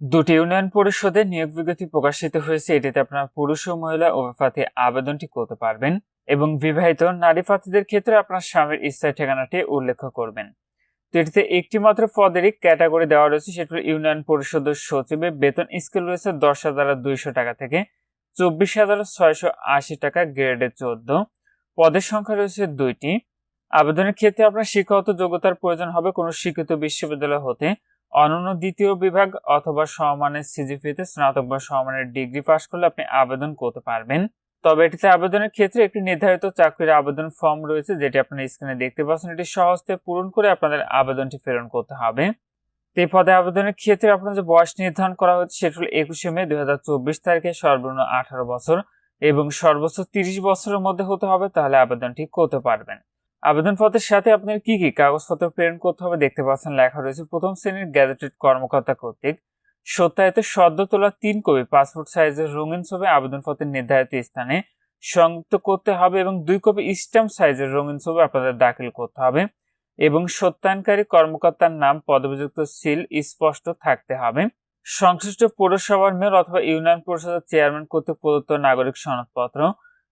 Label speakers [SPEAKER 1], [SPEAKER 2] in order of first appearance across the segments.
[SPEAKER 1] দুটি ইউনিয়ন পরিষদের নিয়োগ বিজ্ঞপ্তি প্রকাশিত হয়েছে। এটিতে আপনারা পুরুষ ও মহিলা উভয় আবেদনটি করতে পারবেন এবং বিবাহিত নারী প্রার্থীদের ক্ষেত্রে আপনার স্বামীর স্থায়ী ঠিকানাটি উল্লেখ করবেন। তো এটিতে একটি মাত্র পদেরই ক্যাটাগরি দেওয়া রয়েছে, সেটি ইউনিয়ন পরিষদের সচিবের বেতন স্কেল রয়েছে দশ হাজার দুইশো টাকা থেকে চব্বিশ হাজার ছয়শো আশি টাকা গ্রেডে চোদ্দ। পদের সংখ্যা রয়েছে দুইটি। আবেদনের ক্ষেত্রে আপনার শিক্ষাগত যোগ্যতার প্রয়োজন হবে। কোনো শিক্ষিত বিশ্ববিদ্যালয় হতে অনন্য দ্বিতীয় বিভাগ অথবা সমমানের সিজিপিতে স্নাতক বা সমমানের ডিগ্রি পাশ করলে আপনি আবেদন করতে পারবেন। তবে এটিতে আবেদনের ক্ষেত্রে একটি নির্ধারিত চাকরির আবেদন ফর্ম রয়েছে, যেটি আপনার স্ক্রিনে দেখতে পাচ্ছেন। এটি সহজতে পূরণ করে আপনাদের আবেদনটি প্রেরণ করতে হবে। এই পদে আবেদনের ক্ষেত্রে আপনার যে বয়স নির্ধারণ করা হচ্ছে সেটি হলো একুশে মে দু হাজার চব্বিশ তারিখে সর্বনিম্ন আঠারো বছর এবং সর্বোচ্চ তিরিশ বছরের মধ্যে হতে হবে, তাহলে আবেদনটি করতে পারবেন। আবেদনপত্রের সাথে আপনার কি কি কাগজপত্র প্রেরণ করতে হবে দেখতে পাচ্ছেন, লেখা রয়েছে প্রথম শ্রেণির গ্যাজেটেড কর্মকর্তা কর্তৃক। সত্যায়িত সদ্য তোলা তিন কপি, পাসপোর্ট সাইজের রঙিন ছবি আবেদনপত্রের নির্ধারিত স্থানে সংযুক্ত করতে হবে এবং দুই কপি স্ট্যাম্প সাইজের রঙিন ছবি আপনাদের দাখিল করতে হবে এবং সত্যায়নকারী কর্মকর্তার নাম, পদবিযুক্ত সিল স্পষ্ট থাকতে হবে। সংশ্লিষ্ট পৌরসভার মেয়র অথবা ইউনিয়ন পরিষদের চেয়ারম্যান কর্তৃক প্রদত্ত নাগরিক সনদপত্র,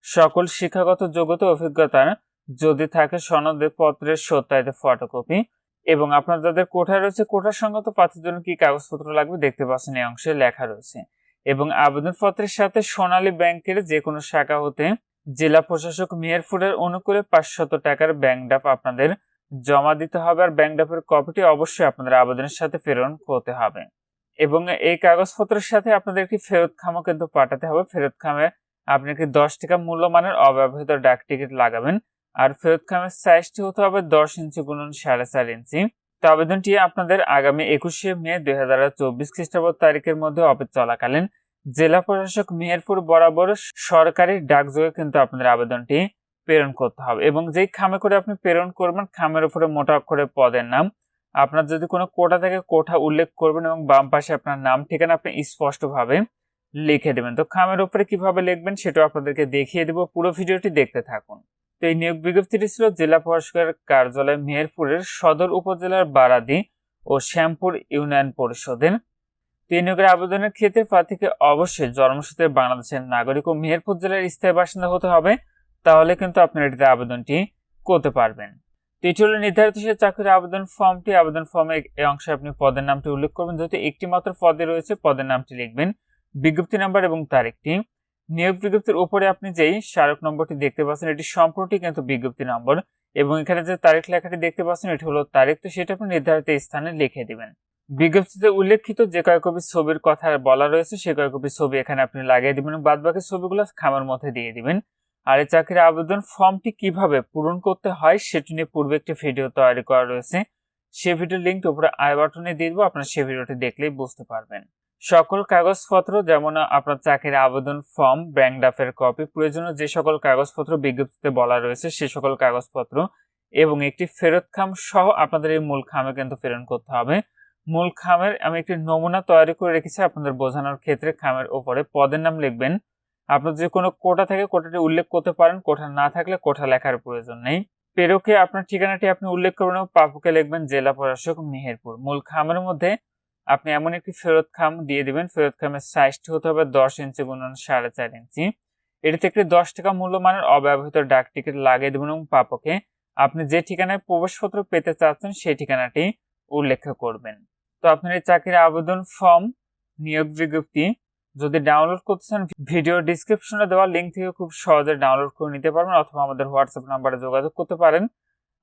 [SPEAKER 1] সকল শিক্ষাগত যোগ্যতা অভিজ্ঞতার যদি থাকে সনদের পত্রের সত্যায়িত ফটোকপি এবং আপনার যাদের কোঠা রয়েছে, কোঠার সঙ্গত প্রার্থীর জন্য কি কাগজপত্র লাগবে দেখতে পাচ্ছেন এই অংশে লেখা রয়েছে। এবং আবেদনপত্রের সাথে সোনালী ব্যাংকের যে কোনো শাখা হতে জেলা প্রশাসক মেহেরপুরের অনুকূলে পাঁচশত টাকার ব্যাংক ডাপ আপনাদের জমা দিতে হবে আর ব্যাংক ডাপের কপিটি অবশ্যই আপনাদের আবেদনের সাথে প্রেরণ করতে হবে। এবং এই কাগজপত্রের সাথে আপনাদের একটি ফেরত খামও কিন্তু পাঠাতে হবে। ফেরত খামে আপনি কি দশ টাকা মূল্যমানের অব্যবহৃত ডাক টিকিট লাগাবেন আর ফেরত খামের সাইজটি হতে হবে দশ ইঞ্চি গুণন সাড়ে চার ইঞ্চি। তো আবেদনটি আপনাদের আগামী একুশে মে দুই হাজার চব্বিশ খ্রিস্টাব্দ তারিখের মধ্যে অফিস চলাকালীন জেলা প্রশাসক মেহেরপুর বরাবর সরকারি ডাকযোগে কিন্তু আপনাদের আবেদনটি প্রেরণ করতে হবে এবং যেই খামে করে আপনি প্রেরণ করবেন, খামের উপরে মোটা অক্ষরে পদের নাম। আপনার যদি কোনো কোটা থেকে, কোঠা উল্লেখ করবেন এবং বাম পাশে আপনার নাম ঠিকানা আপনি স্পষ্টভাবে লিখে দেবেন। তো খামের উপরে কীভাবে লিখবেন সেটাও আপনাদেরকে দেখিয়ে দেবো। পুরো ভিডিওটি দেখতে থাকুন। তো এই নিয়োগ বিজ্ঞপ্তিটি ছিল জেলা প্রশাসকের কার্যালয় মেহেরপুরের সদর উপজেলার বারাদি ও শ্যামপুর ইউনিয়ন পরিষদের। এই নিয়োগের আবেদনের ক্ষেত্রে প্রার্থীকে অবশ্যই জন্মসূত্রে বাংলাদেশের নাগরিক ও মেহেরপুর জেলার স্থায়ী বাসিন্দা হতে হবে, তাহলে কিন্তু আপনারা এটিতে আবেদনটি করতে পারবেন। এটি নির্ধারিত সে চাকরির আবেদন ফর্মটি, আবেদন ফর্মে এই অংশে আপনি পদের নামটি উল্লেখ করবেন, যেহেতু একটি মাত্র পদে রয়েছে, পদের নামটি লিখবেন, বিজ্ঞপ্তি নাম্বার এবং তারিখটি। নিয়োগ বিজ্ঞপ্তির উপরে আপনি যেই স্মারক নম্বরটি দেখতে পাচ্ছেন, এটি সম্পূর্ণটি কিন্তু বিজ্ঞপ্তি নম্বর এবং এখানে যে তারিখ লেখাটি দেখতে পাচ্ছেন, এটি হলো তারিখ, তো সেটা আপনি নির্ধারিত স্থানে লিখে দিবেন। বিজ্ঞপ্তিতে উল্লেখিত যে কয় কপি ছবির কথা বলা রয়েছে, সে কয় কপি ছবি এখানে আপনি লাগিয়ে দিবেন বাদ বাকি ছবিগুলো খামের মধ্যে দিয়ে দিবেন। আর এই চাকরির আবেদন ফর্মটি কীভাবে পূরণ করতে হয়, সেটি নিয়ে পূর্বে একটি ভিডিও তৈরি করা রয়েছে। সে ভিডিওর লিঙ্কটি উপরে আই বাটনে দিয়ে দেবো, আপনার সে ভিডিওটি দেখলেই বুঝতে পারবেন। সকল কাগজপত্র, যেমন আপনার চাকরির আবেদন ফর্ম ব্যাংক ডাফের কপি প্রয়োজনীয় যে সকল কাগজপত্র বিজ্ঞপ্তিতে বলা রয়েছে, সে সকল কাগজপত্র এবং একটি ফেরত খাম সহ আপনাদের এই মূল খামে কিন্তু প্রেরণ করতে হবে। মূল খামের আমি একটি নমুনা তৈরি করে রেখেছি আপনাদের বোঝানোর ক্ষেত্রে খামের ওপরে পদের নাম লিখবেন। আপনার যে কোনো কোটা থেকে কোটাটি উল্লেখ করতে পারেন কোঠা না থাকলে কোঠা লেখার প্রয়োজন নেই। পেরোকে আপনার ঠিকানাটি আপনি উল্লেখ করবেন পাপুকে লিখবেন জেলা প্রশাসক মেহেরপুর। মূল খামের মধ্যে আপনি এমন একটি ফেরত খাম দিয়ে দিবেন। ফেরত খামের সাইজটি হতে হবে দশ ইঞ্চি গুণন সাড়ে চার ইঞ্চি। এটিতে একটি দশ টাকা মূল্যমানের অব্যবহৃত ডাক টিকিট লাগিয়ে দেবেন এবং পাপকে আপনি যে ঠিকানায় প্রবেশপত্র পেতে চাচ্ছেন সেই ঠিকানাটি উল্লেখ করবেন। তো আপনার এই চাকরির আবেদন ফর্ম নিয়োগ বিজ্ঞপ্তি যদি ডাউনলোড করতে চান ভিডিও ডিসক্রিপশনে দেওয়া লিঙ্ক থেকে খুব সহজে ডাউনলোড করে নিতে পারবেন অথবা আমাদের হোয়াটসঅ্যাপ নাম্বারে যোগাযোগ করতে পারেন।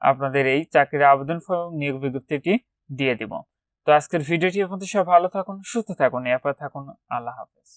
[SPEAKER 1] আপনাদের এই চাকরির আবেদন ফর্ম নিয়োগ বিজ্ঞপ্তিটি দিয়ে দিব। তো আজকের ভিডিওটি পর্যন্ত সব ভালো থাকুন সুস্থ থাকুন এরপর থাকুন। আল্লাহ হাফেজ।